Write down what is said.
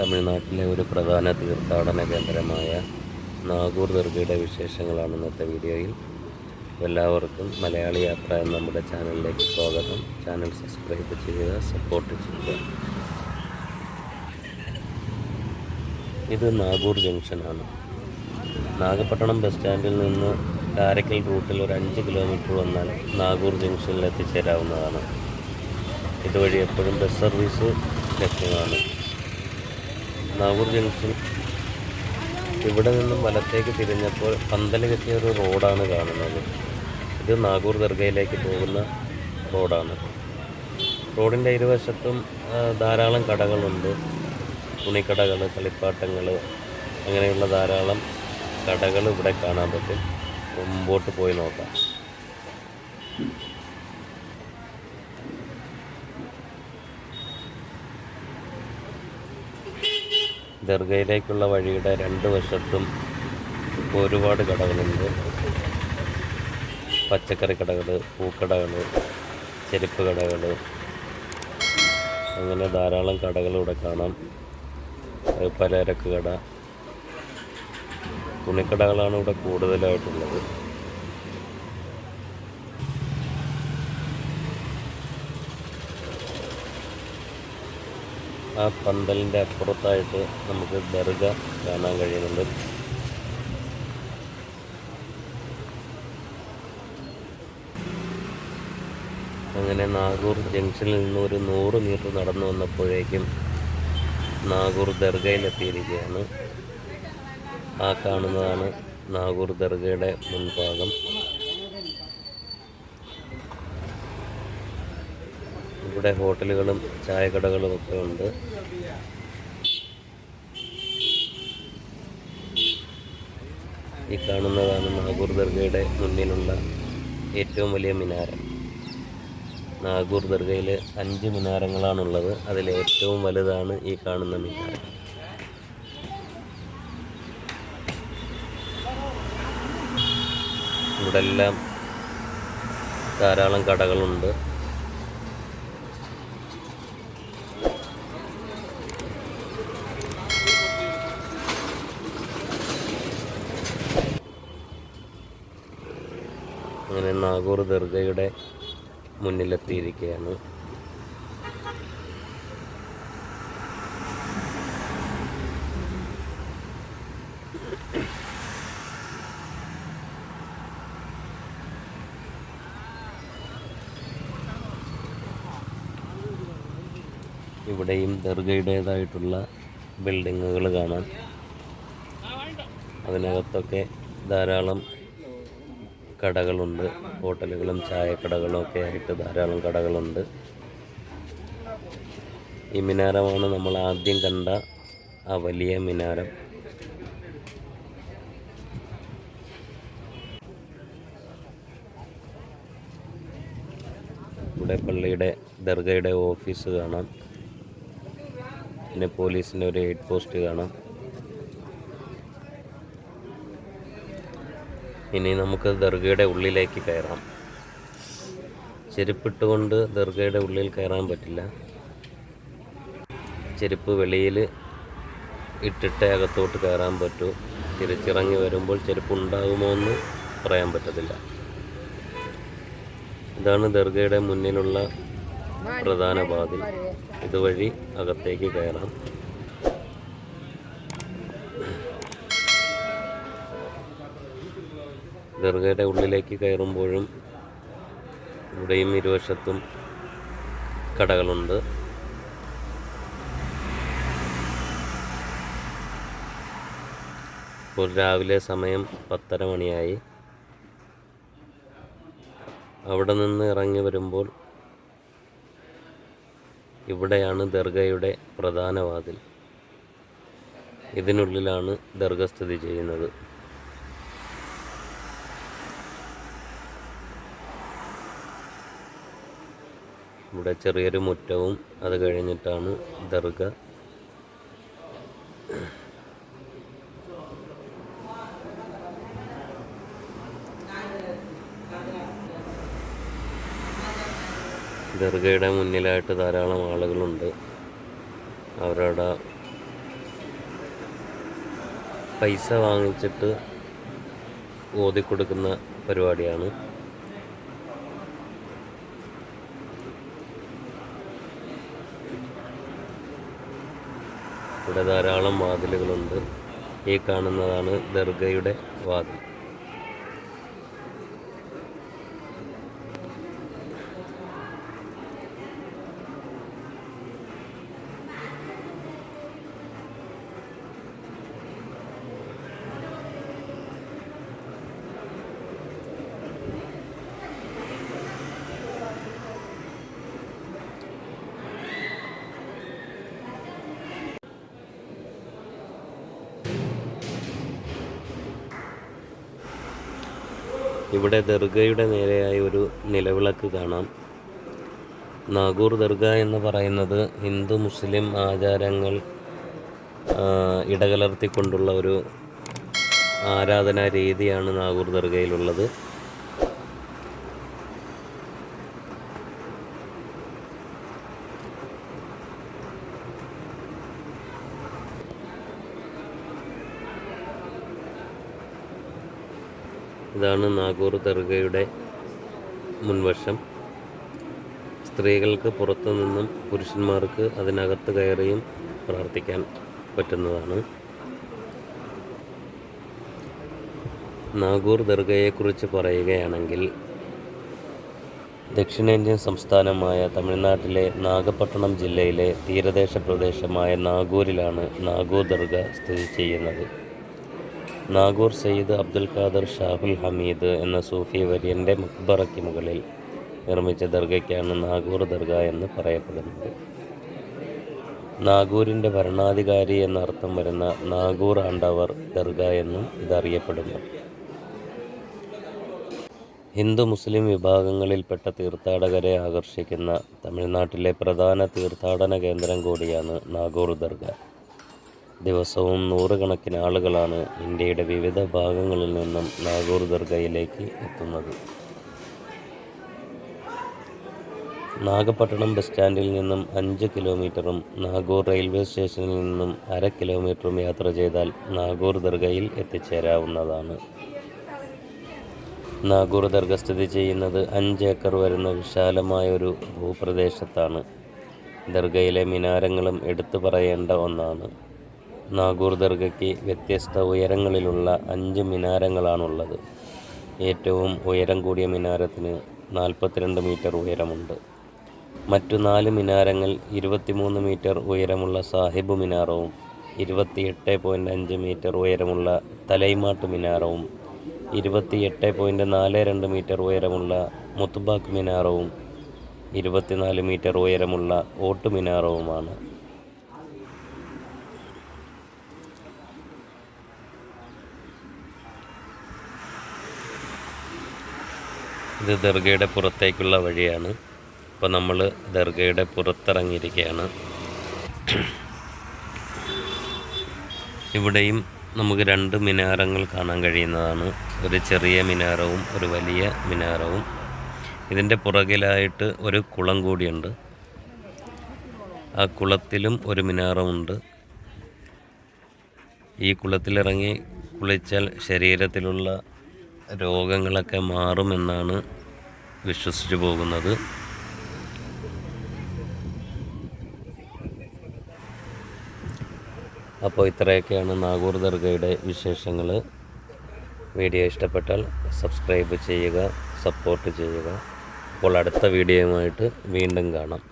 തമിഴ്നാട്ടിലെ ഒരു പ്രധാന തീർത്ഥാടന കേന്ദ്രമായ നാഗൂർ ദുർഗയുടെ വിശേഷങ്ങളാണ് ഇന്നത്തെ വീഡിയോയിൽ. എല്ലാവർക്കും മലയാളി യാത്ര എന്ന നമ്മുടെ ചാനലിലേക്ക് സ്വാഗതം. ചാനൽ സബ്സ്ക്രൈബ് ചെയ്യുക സപ്പോർട്ട് ചെയ്യുക. ഇത് നാഗൂർ ജംഗ്ഷനാണ്. നാഗപട്ടണം ബസ് സ്റ്റാൻഡിൽ നിന്ന് കാരക്കൽ റൂട്ടിൽ ഒരു അഞ്ച് കിലോമീറ്റർ വന്നാൽ നാഗൂർ ജംഗ്ഷനിൽ എത്തിച്ചേരാവുന്നതാണ്. ഇതുവഴി എപ്പോഴും ബസ് സർവീസ് ലഭ്യമാണ്. നാഗൂർ ജംഗ്ഷൻ. ഇവിടെ നിന്നും വലത്തേക്ക് തിരിഞ്ഞപ്പോൾ പന്തൽ കെട്ടിയ ഒരു റോഡാണ് കാണുന്നത്. ഇത് നാഗൂർ ദർഗയിലേക്ക് പോകുന്ന റോഡാണ്. റോഡിന്റെ ഇരുവശത്തും ധാരാളം കടകളുണ്ട്. തുണിക്കടകൾ കളിപ്പാട്ടങ്ങൾ അങ്ങനെയുള്ള ധാരാളം കടകൾ ഇവിടെ കാണാൻ പറ്റും. മുമ്പോട്ട് പോയി നോക്കാം. ദർഗയിലേക്കുള്ള വഴിയുടെ രണ്ട് വശത്തും ഒരുപാട് കടകളുണ്ട്. പച്ചക്കറി കടകൾ പൂക്കടകൾ ചെരുപ്പ് കടകൾ അങ്ങനെ ധാരാളം കടകൾ ഇവിടെ കാണാം. പലചരക്ക് കട. തുണിക്കടകളാണ് ഇവിടെ കൂടുതലായിട്ടുള്ളത്. ആ പന്തലിന്റെ അപ്പുറത്തായിട്ട് നമുക്ക് ദർഗ കാണാൻ കഴിയുന്നുണ്ട്. അങ്ങനെ നാഗൂർ ജംഗ്ഷനിൽ നിന്ന് ഒരു നൂറ് മീറ്റർ നടന്നു വന്നപ്പോഴേക്കും നാഗൂർ ദർഗയിലെത്തിയിരിക്കുകയാണ്. ആ കാണുന്നതാണ് നാഗൂർ ദർഗയുടെ മുൻഭാഗം. ഇവിടെ ഹോട്ടലുകളും ചായക്കടകളും ഒക്കെ ഉണ്ട്. ഈ കാണുന്നതാണ് നാഗൂർ ദർഗയുടെ മുന്നിലുള്ള ഏറ്റവും വലിയ മിനാരം. നാഗൂർ ദർഗയിൽ അഞ്ച് മിനാരങ്ങളാണുള്ളത്. അതിൽ ഏറ്റവും വലുതാണ് ഈ കാണുന്ന മിനാരം. ഇവിടെല്ലാം ധാരാളം കടകളുണ്ട്. നാഗൂർ ദർഗയുടെ മുന്നിലെത്തിയിരിക്കുകയാണ്. ഇവിടെയും ദർഗയുടേതായിട്ടുള്ള ബിൽഡിങ്ങുകൾ കാണാം. അതിനകത്തൊക്കെ ധാരാളം കടകളുണ്ട്. ഹോട്ടലുകളും ചായക്കടകളും ഒക്കെ ആയിട്ട് ധാരാളം കടകളുണ്ട്. ഈ മിനാരമാണ് നമ്മൾ ആദ്യം കണ്ട ആ വലിയ മിനാരം. ഇവിടെ പള്ളിയുടെ ദർഗയുടെ ഓഫീസ് കാണാം. പിന്നെ പോലീസിന്റെ ഒരു ഹെഡ് പോസ്റ്റ് കാണാം. ഇനി നമുക്ക് ദർഗയുടെ ഉള്ളിലേക്ക് കയറാം. ചെരുപ്പിട്ടുകൊണ്ട് ദർഗയുടെ ഉള്ളിൽ കയറാൻ പറ്റില്ല. ചെരുപ്പ് വെളിയിൽ ഇട്ടിട്ട് അകത്തോട്ട് കയറാൻ പറ്റൂ. തിരിച്ചിറങ്ങി വരുമ്പോൾ ചെരുപ്പ് ഉണ്ടാകുമോ എന്ന് പറയാൻ പറ്റത്തില്ല. ഇതാണ് ദർഗയുടെ മുന്നിലുള്ള പ്രധാന വാതിൽ ഇതുവഴി അകത്തേക്ക് കയറാം. ദർഗയുടെ ഉള്ളിലേക്ക് കയറുമ്പോഴും ഇവിടെയും ഇരുവശത്തും കടകളുണ്ട്. ഇപ്പോൾ രാവിലെ സമയം പത്തര മണിയായി. അവിടെ നിന്ന് ഇറങ്ങി വരുമ്പോൾ ഇവിടെയാണ് ദർഗയുടെ പ്രധാന വാതിൽ. ഇതിനുള്ളിലാണ് ദർഗ സ്ഥിതി ചെയ്യുന്നത്. ഇവിടെ ചെറിയൊരു മുറ്റവും അത് കഴിഞ്ഞിട്ടാണ് ദർഗ. ദർഗയുടെ മുന്നിലായിട്ട് ധാരാളം ആളുകളുണ്ട്. അവരുടെ പൈസ വാങ്ങിച്ചിട്ട് ഓതിക്കൊടുക്കുന്ന പരിപാടിയാണ്. ഇവിടെ ധാരാളം വാതിലുകളുണ്ട്. ഈ കാണുന്നതാണ് ദർഗയുടെ വാതിൽ. ഇവിടെ ദർഗയുടെ നേരെയായി ഒരു നിലവിളക്ക് കാണാം. നാഗൂർ ദർഗ എന്ന് പറയുന്നത് ഹിന്ദു മുസ്ലിം ആചാരങ്ങൾ ഇടകലർത്തിക്കൊണ്ടുള്ള ഒരു ആരാധനാ രീതിയാണ് നാഗൂർ ദർഗയിലുള്ളത്. ഇതാണ് നാഗൂർ ദർഗയുടെ മുൻവശം. സ്ത്രീകൾക്ക് പുറത്തു നിന്നും പുരുഷന്മാർക്ക് അതിനകത്ത് കയറിയും പ്രാർത്ഥിക്കാൻ പറ്റുന്നതാണ്. നാഗൂർ ദർഗയെക്കുറിച്ച് പറയുകയാണെങ്കിൽ ദക്ഷിണേന്ത്യൻ സംസ്ഥാനമായ തമിഴ്നാട്ടിലെ നാഗപട്ടണം ജില്ലയിലെ തീരദേശ പ്രദേശമായ നാഗൂരിലാണ് നാഗൂർ ദർഗ സ്ഥിതി ചെയ്യുന്നത്. നാഗൂർ സയ്യിദ് അബ്ദുൽ ഖാദർ ഷാഹുൽ ഹമീദ് എന്ന സൂഫി വര്യന്റെ മക്ബറയ്ക്ക് മുകളിൽ നിർമ്മിച്ച ദർഗയ്ക്കാണ് നാഗൂർ ദർഗ എന്ന് പറയപ്പെടുന്നത്. നാഗൂരിന്റെ ഭരണാധികാരി എന്നർത്ഥം വരുന്ന നാഗൂർ ആണ്ടവർ ദർഗ എന്നും ഇതറിയപ്പെടുന്നു. ഹിന്ദു മുസ്ലിം വിഭാഗങ്ങളിൽപ്പെട്ട തീർത്ഥാടകരെ ആകർഷിക്കുന്ന തമിഴ്നാട്ടിലെ പ്രധാന തീർത്ഥാടന കേന്ദ്രം കൂടിയാണ് നാഗൂർ ദർഗ. ദിവസവും നൂറുകണക്കിന് ആളുകളാണ് ഇന്ത്യയുടെ വിവിധ ഭാഗങ്ങളിൽ നിന്നും നാഗൂർ ദർഗയിലേക്ക് എത്തുന്നത്. നാഗപട്ടണം ബസ് സ്റ്റാൻഡിൽ നിന്നും അഞ്ച് കിലോമീറ്ററും നാഗൂർ റെയിൽവേ സ്റ്റേഷനിൽ നിന്നും അര കിലോമീറ്ററും യാത്ര ചെയ്താൽ നാഗൂർ ദർഗയിൽ എത്തിച്ചേരാവുന്നതാണ്. നാഗൂർ ദർഗ സ്ഥിതി ചെയ്യുന്നത് അഞ്ച് ഏക്കർ വരുന്ന വിശാലമായ ഒരു ഭൂപ്രദേശത്താണ്. ദർഗയിലെ മിനാരങ്ങളും എടുത്തു പറയേണ്ട ഒന്നാണ്. നാഗൂർ ദർഗയ്ക്ക് വ്യത്യസ്ത ഉയരങ്ങളിലുള്ള അഞ്ച് മിനാരങ്ങളാണുള്ളത്. ഏറ്റവും ഉയരം കൂടിയ മിനാരത്തിന് നാൽപ്പത്തിരണ്ട് മീറ്റർ ഉയരമുണ്ട്. മറ്റു നാല് മിനാരങ്ങൾ ഇരുപത്തിമൂന്ന് മീറ്റർ ഉയരമുള്ള സാഹിബ് മിനാറവും ഇരുപത്തിയെട്ട് പോയിന്റ് അഞ്ച് മീറ്റർ ഉയരമുള്ള തലൈമാട്ട് മിനാറവും ഇരുപത്തിയെട്ട് പോയിന്റ് നാല് രണ്ട് മീറ്റർ ഉയരമുള്ള മുത്തുബാക്ക് മിനാറവും ഇരുപത്തിനാല് മീറ്റർ ഉയരമുള്ള ഓട്ട് മിനാറവുമാണ്. ഇത് ദർഗയുടെ പുറത്തേക്കുള്ള വഴിയാണ്. അപ്പോൾ നമ്മൾ ദർഗയുടെ പുറത്തിറങ്ങിയിരിക്കുകയാണ്. ഇവിടെയും നമുക്ക് രണ്ട് മിനാരങ്ങൾ കാണാൻ കഴിയുന്നതാണ്. ഒരു ചെറിയ മിനാരവും ഒരു വലിയ മിനാരവും. ഇതിന്റെ പുറകിലായിട്ട് ഒരു കുളം കൂടിയുണ്ട്. ആ കുളത്തിലും ഒരു മിനാരമുണ്ട് ഈ കുളത്തിലിറങ്ങി കുളിച്ചാൽ ശരീരത്തിലുള്ള രോഗങ്ങളൊക്കെ മാറുമെന്നാണ് വിശ്വസിച്ചു പോകുന്നത്. അപ്പോൾ ഇത്രയൊക്കെയാണ് നാഗൂർ ദർഗയുടെ വിശേഷങ്ങൾ. വീഡിയോ ഇഷ്ടപ്പെട്ടാൽ സബ്സ്ക്രൈബ് ചെയ്യുക സപ്പോർട്ട് ചെയ്യുക. അപ്പോൾ അടുത്ത വീഡിയോയുമായിട്ട് വീണ്ടും കാണാം.